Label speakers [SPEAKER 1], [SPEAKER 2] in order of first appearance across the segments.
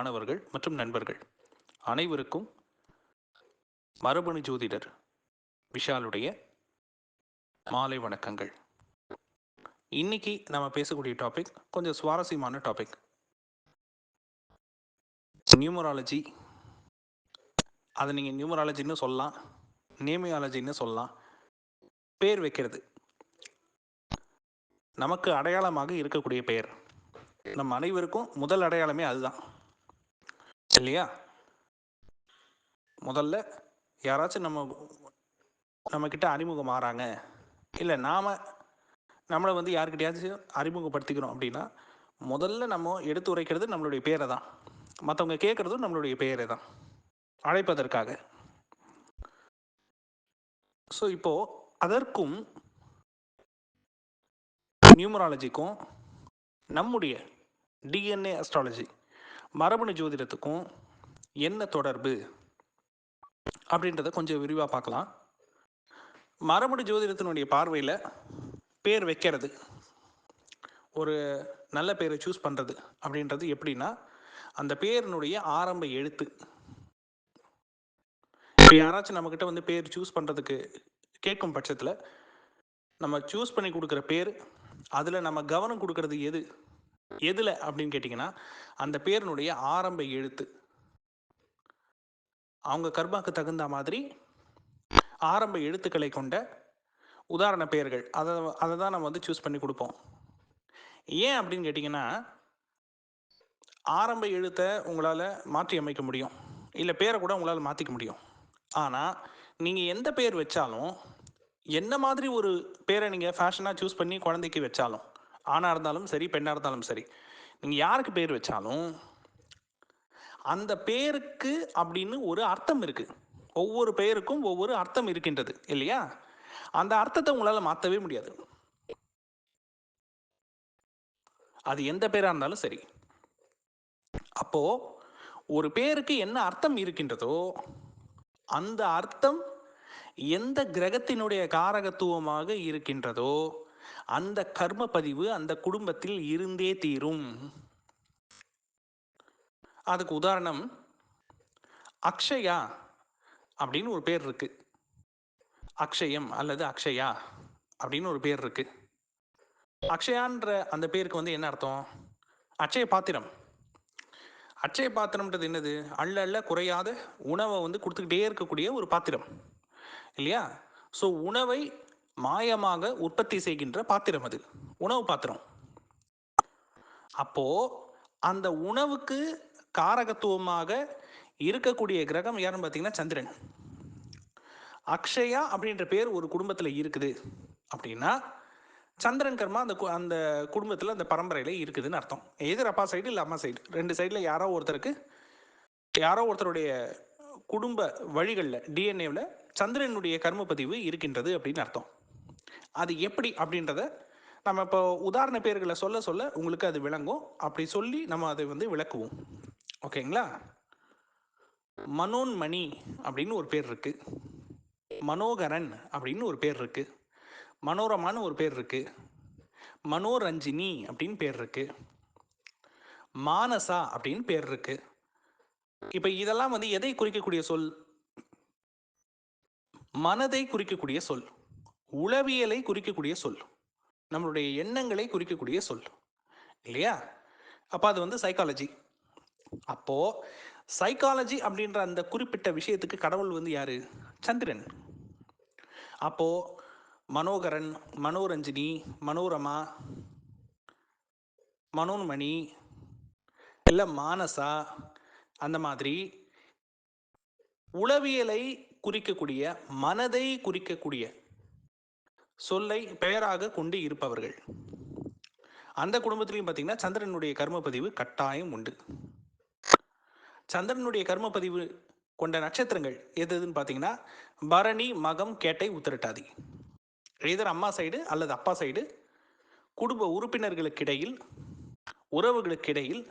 [SPEAKER 1] மாணவர்கள் மற்றும் நண்பர்கள் அனைவருக்கும் மரபணு ஜோதிடர் விஷாலுடைய மாலை வணக்கங்கள். இன்னைக்கு நம்ம பேசக்கூடிய டாபிக் கொஞ்சம் சுவாரஸ்யமான டாபிக் நியூமராலஜி அதை நீங்கள் நியூமராலஜின்னு சொல்லலாம். நேமியாலஜின்னு சொல்லலாம். பேர் வைக்கிறது. நமக்கு அடையாளமாக இருக்கக்கூடிய பெயர். நம்ம அனைவருக்கும் முதல் அடையாளமே அதுதான். இல்லையா? முதல்ல யாராச்சும் நம்ம நம்மக்கிட்ட அறிமுகம் ஆறாங்க இல்லை நாம் நம்மளை வந்து யாருக்கிட்டையாச்சும் அறிமுகப்படுத்திக்கிறோம் அப்படின்னா முதல்ல நம்ம எடுத்து உரைக்கிறது நம்மளுடைய பேரை தான். மற்றவங்க கேட்குறதும் நம்மளுடைய பெயரை தான். அழைப்பதற்காக. ஸோ இப்போது அதற்கும் நியூமராலஜிக்கும் நம்முடைய டிஎன்ஏ அஸ்ட்ராலஜி மரபணு ஜோதிடத்துக்கும் என்ன தொடர்பு அப்படின்றத கொஞ்சம் விரிவாக பார்க்கலாம். மரபணு ஜோதிடத்தினுடைய பார்வையில் பேர் வைக்கிறது. ஒரு நல்ல பேரை சூஸ் பண்ணுறது அப்படின்றது எப்படின்னா அந்த பேரினுடைய ஆரம்ப எழுத்து. இப்போ யாராச்சும் நம்மக்கிட்ட வந்து பேர் சூஸ் பண்ணுறதுக்கு கேட்கும் பட்சத்தில் நம்ம சூஸ் பண்ணி கொடுக்குற பேர் அதில் நம்ம கவனம் கொடுக்கறது எது? எதில் அப்படின்னு கேட்டிங்கன்னா அந்த பேரினுடைய ஆரம்ப எழுத்து. அவங்க கர்மாக்கு தகுந்த மாதிரி ஆரம்ப எழுத்துக்களை கொண்ட உதாரண பெயர்கள். அதை அதை தான் நம்ம வந்து சூஸ் பண்ணி கொடுப்போம். ஏன் அப்படின்னு கேட்டிங்கன்னா ஆரம்ப எழுத்தை உங்களால் மாற்றி அமைக்க முடியும். இல்லை பேரை கூட உங்களால் மாற்றிக்க முடியும். ஆனால் நீங்கள் எந்த பேர் வச்சாலும் என்ன மாதிரி ஒரு பேரை நீங்கள் ஃபேஷனாக சூஸ் பண்ணி குழந்தைக்கு வச்சாலும் ஆணாக இருந்தாலும் சரி பெண்ணாக இருந்தாலும் சரி நீங்கள் யாருக்கு பேர் வச்சாலும் அந்த பேருக்கு அப்படின்னு ஒரு அர்த்தம் இருக்குது ஒவ்வொரு பெயருக்கும் ஒவ்வொரு அர்த்தம் இருக்கின்றது இல்லையா? அந்த அர்த்தத்தை உங்களால் மாற்றவே முடியாது. அது எந்த பேராக இருந்தாலும் சரி. அப்போ ஒரு பேருக்கு என்ன அர்த்தம் இருக்கின்றதோ அந்த அர்த்தம் எந்த கிரகத்தினுடைய காரகத்துவமாக இருக்கின்றதோ அந்த கர்ம பதிவு அந்த குடும்பத்தில் இருந்தே தீரும். அதுக்கு உதாரணம் அக்ஷயா அப்படின்னு ஒரு பேர் இருக்கு. அக்ஷயம் அல்லது அக்ஷயா அப்படின்னு ஒரு பேர் இருக்கு. அக்ஷயான்ற அந்த பேருக்கு வந்து என்ன அர்த்தம்? அக்ஷய பாத்திரம். அட்சய பாத்திரம்ன்றது என்னது? அள்ள அள்ள குறையாத உணவை வந்து கொடுத்துக்கிட்டே இருக்கக்கூடிய ஒரு பாத்திரம். இல்லையா? ஸோ உணவை மாயமாக உற்பத்தி செய்கின்ற பாத்திரம் அது. உணவு பாத்திரம். அப்போ அந்த உணவுக்கு காரகத்துவமாக இருக்கக்கூடிய கிரகம் யாருன்னு பார்த்தீங்கன்னா சந்திரன். அக்ஷயா அப்படின்ற பேர் ஒரு குடும்பத்தில் இருக்குது. அப்படின்னா சந்திரன் கர்மா அந்த கு- அந்த குடும்பத்தில் அந்த பரம்பரையில் இருக்குதுன்னு அர்த்தம். எதிர் அப்பா சைடு இல்லை அம்மா சைடு ரெண்டு சைடில் யாரோ ஒருத்தருக்கு யாரோ ஒருத்தருடைய குடும்ப வழிகளில் டிஎன்ஏவில் சந்திரனுடைய கர்ம பதிவு இருக்கின்றது அப்படின்னு அர்த்தம். அது எப்படி அப்படின்றத நம்ம இப்போ உதாரண பேர்களை சொல்ல சொல்ல உங்களுக்கு அது விளங்கும். அப்படி சொல்லி நம்ம அதை வந்து விளக்குவோம். ஓகேங்களா? மனோன்மணி அப்படின்னு ஒரு பேர் இருக்கு. மனோகரன் அப்படின்னு ஒரு பேர் இருக்கு. மனோரமான்னு ஒரு பேர் இருக்கு. மனோரஞ்சினி அப்படின்னு பேர் இருக்கு. மானசா அப்படின்னு பேர் இருக்கு. இப்போ இதெல்லாம் வந்து எதை குறிக்கக்கூடிய சொல்? மனதை குறிக்கக்கூடிய சொல். உளவியலை குறிக்கக்கூடிய சொல். நம்மளுடைய எண்ணங்களை குறிக்கக்கூடிய சொல். இல்லையா? அப்போ அது வந்து சைக்காலஜி அப்போ சைக்காலஜி அப்படின்ற அந்த குறிப்பிட்ட விஷயத்துக்கு கடவுள் வந்து யாரு? சந்திரன். அப்போ மனோகரன் மனோரஞ்சினி மனோரமா மனோன்மணி இல்லை மானசா அந்த மாதிரி உளவியலை குறிக்கக்கூடிய மனதை குறிக்கக்கூடிய சொல்லை பெயராக கொண்டு இருப்பவர்கள். அந்த குடும்பத்திலையும் பார்த்தீங்கன்னா சந்திரனுடைய கர்மப்பதிவு கட்டாயம் உண்டு. சந்திரனுடைய கர்மப்பதிவு கொண்ட நட்சத்திரங்கள் எது எதுன்னு பார்த்தீங்கன்னா பரணி மகம் கேட்டை உத்திரட்டாதி. எதர் அம்மா சைடு அல்லது அப்பா சைடு குடும்ப உறுப்பினர்களுக்கிடையில் உறவுகளுக்கிடையில்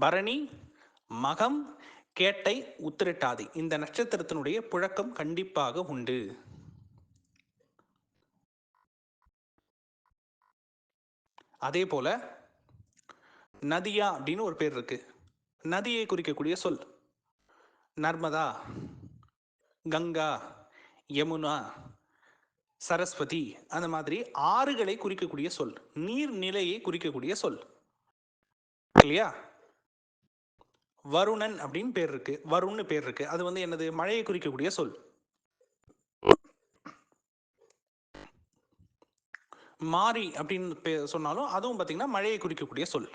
[SPEAKER 1] பரணி மகம் கேட்டை உத்திரட்டாதி இந்த நட்சத்திரத்தினுடைய புழக்கம் கண்டிப்பாக உண்டு. அதே போல நதியா அப்படின்னு ஒரு பேர் இருக்கு. நதியை குறிக்கக்கூடிய சொல். நர்மதா கங்கா யமுனா சரஸ்வதி அந்த மாதிரி ஆறுகளை குறிக்கக்கூடிய சொல். நீர்நிலையை குறிக்கக்கூடிய சொல். இல்லையா? வருணன் அப்படின்னு பேர் இருக்கு. வருண்னு பேர் இருக்கு. அது வந்து என்னது? மழையை குறிக்கக்கூடிய சொல். மாறி அப்படின்னு பே- சொன்னாலும் அதுவும் பார்த்தீங்கன்னா மழையை குறிக்கக்கூடிய சொல்.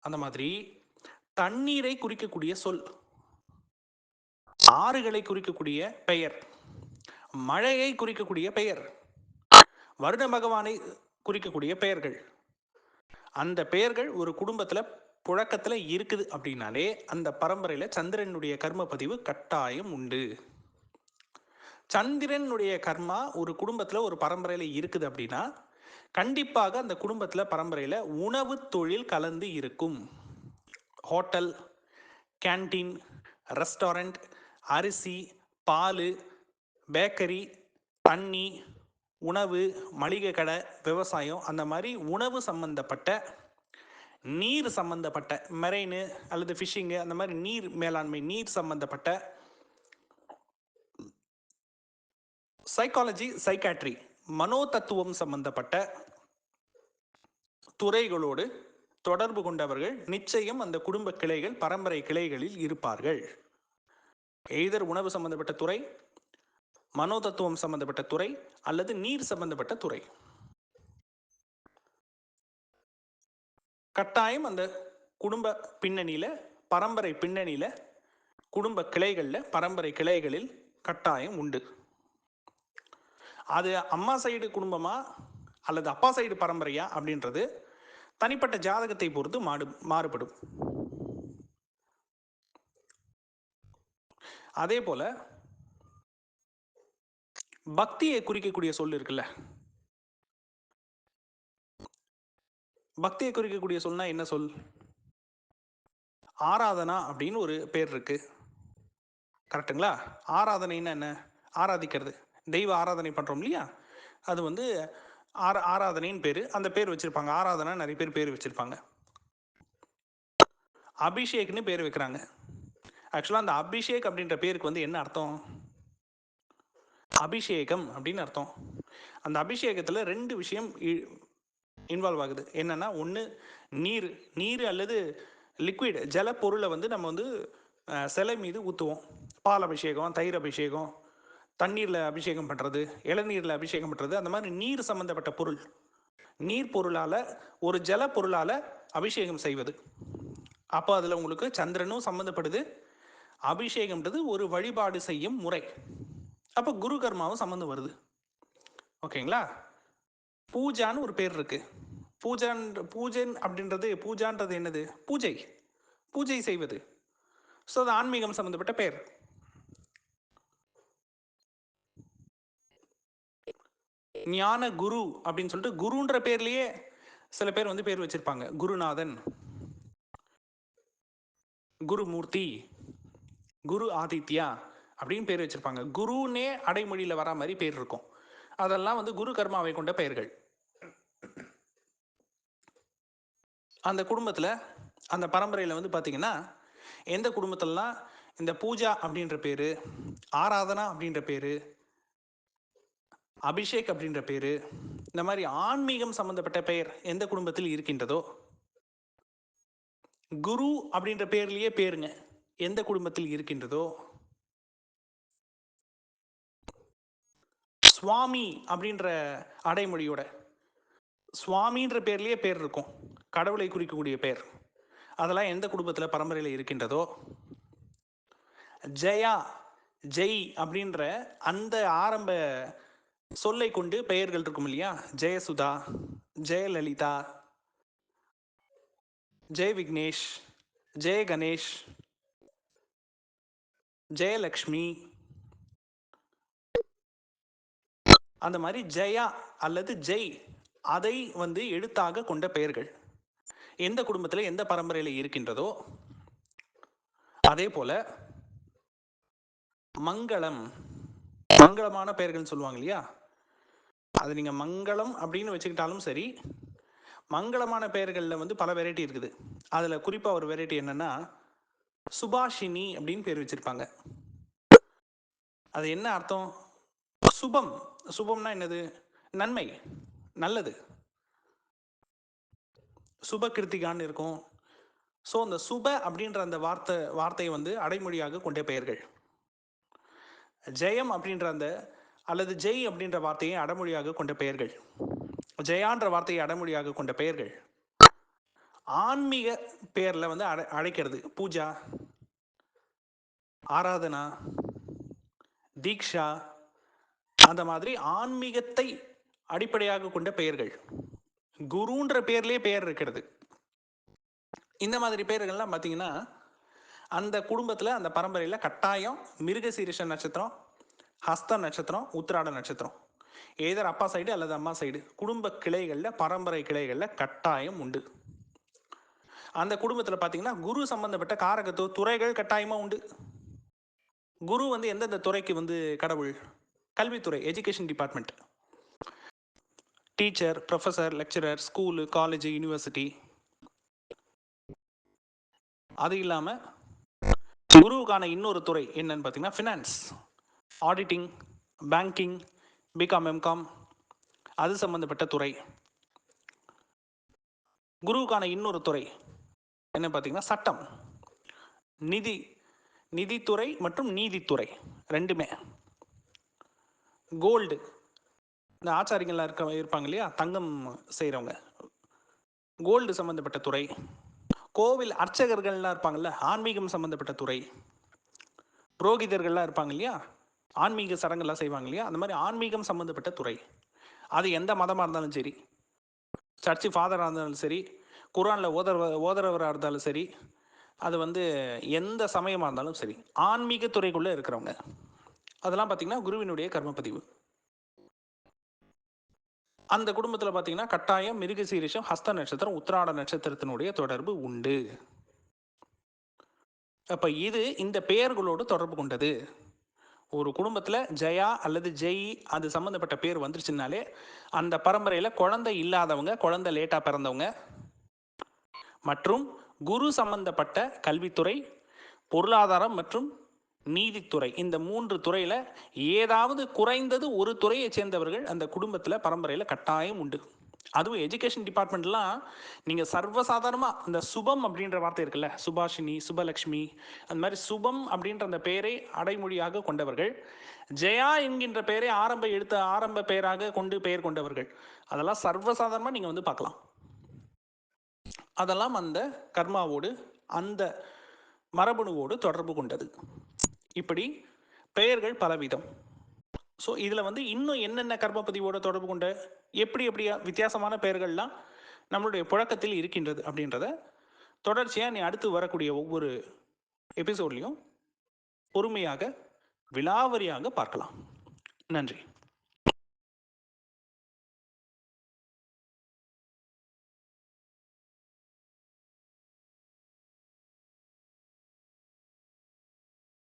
[SPEAKER 1] அந்த மாதிரி தண்ணீரை குறிக்கக்கூடிய சொல். ஆறுகளை குறிக்கக்கூடிய பெயர். மழையை குறிக்கக்கூடிய பெயர். வருட பகவானை குறிக்கக்கூடிய பெயர்கள். அந்த பெயர்கள் ஒரு குடும்பத்துல புழக்கத்துல இருக்குது அப்படின்னாலே அந்த பரம்பரையில சந்திரனுடைய கர்ம பதிவு கட்டாயம் உண்டு. சந்திரனுடைய கர்மா ஒரு குடும்பத்துல ஒரு பரம்பரையில இருக்குது அப்படின்னா கண்டிப்பாக அந்த குடும்பத்துல பரம்பரையில உணவு தொழில் கலந்து இருக்கும். ஹோட்டல் கேண்டீன் ரெஸ்டாரண்ட் அரிசி பால் பேக்கரி தண்ணி உணவு மளிகை கடை விவசாயம் அந்த மாதிரி உணவு சம்பந்தப்பட்ட நீர் சம்பந்தப்பட்ட மெரைனு அல்லது ஃபிஷிங்கு அந்த மாதிரி நீர் மேலாண்மை நீர் சம்பந்தப்பட்ட சைக்காலஜி சைக்காட்ரி மனோதத்துவம் சம்பந்தப்பட்ட துறைகளோடு தொடர்பு கொண்டவர்கள் நிச்சயம் அந்த குடும்ப கிளைகள் பரம்பரை கிளைகளில் இருப்பார்கள். எய்தர் உணவு சம்பந்தப்பட்ட துறை மனோதத்துவம் சம்பந்தப்பட்ட துறை அல்லது நீர் சம்பந்தப்பட்ட துறை. கட்டாயம் அந்த குடும்ப பின்னணியில பரம்பரை பின்னணியில குடும்ப கிளைகளில் பரம்பரை கிளைகளில் கட்டாயம் உண்டு. அது அம்மா சைடு குடும்பமா அல்லது அப்பா சைடு பரம்பரையா அப்படின்றது தனிப்பட்ட ஜாதகத்தை பொறுத்து மாடு மாறுபடும். அதே போல பக்தியை குறிக்கக்கூடிய சொல் இருக்குல்ல? பக்தியை குறிக்கக்கூடிய சொல்னா என்ன சொல்? ஆராதனா அப்படின்னு ஒரு பேர் இருக்கு. கரெக்ட்டுங்களா? ஆராதனைன்னா என்ன? ஆராதிக்கிறது. தெய்வ ஆராதனை பண்ணுறோம் இல்லையா? அது வந்து ஆரா ஆராதனைன்னு பேர். அந்த பேர் வச்சுருப்பாங்க. ஆராதனை நிறைய பேர் பேர் வச்சுருப்பாங்க. அபிஷேக்னு பேர் வைக்கிறாங்க. ஆக்சுவலாக அந்த அபிஷேக் அப்படின்ற பேருக்கு வந்து என்ன அர்த்தம்? அபிஷேகம் அப்படின்னு அர்த்தம். அந்த அபிஷேகத்தில் ரெண்டு விஷயம் இன்வால்வ் ஆகுது. என்னென்னா ஒன்று நீர் நீர் அல்லது லிக்விட் ஜல பொருளை வந்து நம்ம வந்து சிலை மீது ஊற்றுவோம் பால் அபிஷேகம் தயிர் அபிஷேகம் தண்ணீரில் அபிஷேகம் பண்ணுறது இளநீரில் அபிஷேகம் பண்ணுறது அந்த மாதிரி நீர் சம்பந்தப்பட்ட பொருள். நீர் பொருளால் ஒரு ஜல பொருளால் அபிஷேகம் செய்வது. அப்போ அதில் உங்களுக்கு சந்திரனும் சம்மந்தப்படுது அபிஷேகம்ன்றது ஒரு வழிபாடு செய்யும் முறை. அப்போ குரு கர்மாவும் சம்மந்தம் வருது. ஓகேங்களா? பூஜான்னு ஒரு பேர் இருக்கு. பூஜான் பூஜன் அப்படின்றது பூஜான்றது என்னது? பூஜை. பூஜை செய்வது. ஸோ அது ஆன்மீகம் சம்மந்தப்பட்ட பெயர் ஞான குரு அப்படின்னு சொல்லிட்டு குருன்ற பேர்லயே சில பேர் வந்து பேர் வச்சிருப்பாங்க. குருநாதன் குருமூர்த்தி குரு ஆதித்யா அப்படின்னு பேர் வச்சிருப்பாங்க. குருனே அடைமொழியில வரா மாதிரி பேர் இருக்கும். அதெல்லாம் வந்து குரு கர்மாவை கொண்ட பெயர்கள். அந்த குடும்பத்துல அந்த பரம்பரையில வந்து பாத்தீங்கன்னா எந்த குடும்பத்திலலாம் இந்த பூஜா அப்படின்ற பேரு ஆராதனா அப்படின்ற பேரு அபிஷேக் அப்படின்ற பேர் இந்த மாதிரி ஆன்மீகம் சம்பந்தப்பட்ட பெயர் எந்த குடும்பத்தில் இருக்கின்றதோ குரு அப்படின்ற பேர்லயே பேருங்க. எந்த குடும்பத்தில் இருக்கின்றதோ சுவாமி அப்படின்ற அடைமொழியோட சுவாமின்ற பேர்லயே பேர் இருக்கும். கடவுளை குறிக்கக்கூடிய பேர். அதெல்லாம் எந்த குடும்பத்தில் பரம்பரையில் இருக்கின்றதோ ஜெயா ஜெய் அப்படின்ற அந்த ஆரம்ப சொல்லை கொண்டு பெயர்கள் இருக்கும் இல்லையா? ஜெயசுதா ஜெயலலிதா ஜெய விக்னேஷ் ஜெய கணேஷ் ஜெயலக்ஷ்மி. அந்த மாதிரி ஜெயா அல்லது ஜெய் அதை வந்து எழுத்தாக கொண்ட பெயர்கள். எந்த குடும்பத்தில் எந்த பரம்பரையில் இருக்கின்றதோ அதே போல மங்களம் மங்களமான பெயர்கள்னு சொல்லுவாங்க இல்லையா? அது நீங்கள் மங்களம் அப்படின்னு வச்சுக்கிட்டாலும் சரி மங்களமான பெயர்களில் வந்து பல வெரைட்டி இருக்குது. அதில் குறிப்பாக ஒரு வெரைட்டி என்னென்னா சுபாஷினி அப்படின்னு பேர் வச்சுருப்பாங்க. அது என்ன அர்த்தம்? சுபம். சுபம்னா என்னது? நன்மை. நல்லது. சுப கிருத்திகான்னு இருக்கும். ஸோ அந்த சுப அப்படின்ற அந்த வார்த்தை வார்த்தையை வந்து அடைமொழியாக கொண்ட பெயர்கள். ஜெயம் அப்படின்ற அந்த அல்லது ஜெய் அப்படின்ற வார்த்தையை அடைமொழியாக கொண்ட பெயர்கள். ஜெயான்ற வார்த்தையை அடமொழியாக கொண்ட பெயர்கள். ஆன்மீக பெயரில் வந்து அழை அழைக்கிறது. பூஜா ஆராதனா தீக்ஷா அந்த மாதிரி ஆன்மீகத்தை அடிப்படையாக கொண்ட பெயர்கள். குருன்ற பேர்லேயே பெயர் இருக்கிறது. இந்த மாதிரி பெயர்கள்லாம் பார்த்தீங்கன்னா அந்த குடும்பத்தில் அந்த பரம்பரையில் கட்டாயம் மிருகசீரிஷ நட்சத்திரம் ஹஸ்த நட்சத்திரம் உத்திராட நட்சத்திரம். ஏதர் அப்பா சைடு அல்லது அம்மா சைடு. குடும்ப கிளைகளில் பரம்பரை கிளைகளில் கட்டாயம் உண்டு. அந்த குடும்பத்தில் பார்த்தீங்கன்னா குரு சம்பந்தப்பட்ட காரகத்துவ துறைகள் கட்டாயமாக உண்டு. குரு வந்து எந்தெந்த துறைக்கு வந்து கடவுள்? கல்வித்துறை education department teacher professor lecturer school college university அது இல்லாமல் குருவுக்கான இன்னொரு துறை என்னன்னு பார்த்தீங்கன்னா finance auditing banking BCom MCom அது சம்பந்தப்பட்ட துறை. குருவுக்கான இன்னொரு துறை என்ன பார்த்தீங்கன்னா சட்டம். நிதி நிதித்துறை மற்றும் நீதித்துறை ரெண்டுமே. கோல்டு. இந்த ஆச்சாரிகள்லாம் இருக்க இருப்பாங்க இல்லையா? தங்கம் செய்கிறவங்க கோல்டு சம்மந்தப்பட்ட துறை. கோவில் அர்ச்சகர்கள்லாம் இருப்பாங்கல்ல? ஆன்மீகம் சம்மந்தப்பட்ட துறை. புரோகிதர்கள்லாம் இருப்பாங்க இல்லையா? ஆன்மீக சடங்கெல்லாம் செய்வாங்க இல்லையா? அந்த மாதிரி ஆன்மீகம் சம்மந்தப்பட்ட துறை. அது எந்த மதமாக இருந்தாலும் சரி சர்ச்சு ஃபாதராக இருந்தாலும் சரி குரானில் ஓதர்வ ஓதரவராக இருந்தாலும் சரி அது வந்து எந்த சமயமாக இருந்தாலும் சரி ஆன்மீக துறைக்குள்ளே இருக்கிறவங்க. அதெல்லாம் பார்த்திங்கன்னா குருவினுடைய கர்மப்பதிவு. அந்த குடும்பத்தில் பார்த்தீங்கன்னா கட்டாயம் மிருக சீரிஷம் ஹஸ்த நட்சத்திரம் உத்திராட நட்சத்திரத்தினுடைய தொடர்பு உண்டு. அப்போ இது இந்த பெயர்களோடு தொடர்பு கொண்டது. ஒரு குடும்பத்தில் ஜெயா அல்லது ஜெய் அது சம்மந்தப்பட்ட பேர் வந்துருச்சுனாலே அந்த பரம்பரையில் குழந்தை இல்லாதவங்க குழந்தை லேட்டாக பிறந்தவங்க மற்றும் குரு சம்பந்தப்பட்ட கல்வித்துறை பொருளாதாரம் மற்றும் நீதித்துறை இந்த மூன்று துறையில் ஏதாவது குறைந்தது ஒரு துறையை சேர்ந்தவர்கள் அந்த குடும்பத்தில் பரம்பரையில் கட்டாயம் உண்டு. அதுவும் எஜுகேஷன் டிபார்ட்மெண்ட்லாம் நீங்கள் சர்வசாதாரணமாக இந்த சுபம் அப்படின்ற வார்த்தை இருக்குல்ல சுபாஷினி சுபலக்ஷ்மி அந்த மாதிரி சுபம் அப்படின்ற அந்த பெயரை அடைமொழியாக கொண்டவர்கள். ஜெயா என்கின்ற பெயரை ஆரம்ப எழுத்த ஆரம்ப பெயராக கொண்டு பெயர் கொண்டவர்கள். அதெல்லாம் சர்வசாதாரணமாக நீங்கள் வந்து பார்க்கலாம். அதெல்லாம் அந்த கர்மாவோடு அந்த மரபணுவோடு தொடர்பு கொண்டது. இப்படி பெயர்கள் பலவிதம். ஸோ இதில் வந்து இன்னும் என்னென்ன கர்மப்பதிவோட தொடர்பு கொண்ட எப்படி எப்படியா வித்தியாசமான பெயர்கள்லாம் நம்மளுடைய புழக்கத்தில் இருக்கின்றது அப்படின்றத தொடர்ச்சியாக நீ அடுத்து வரக்கூடிய ஒவ்வொரு எபிசோட்லையும் பொறுமையாக விலாவரியாக பார்க்கலாம். நன்றி.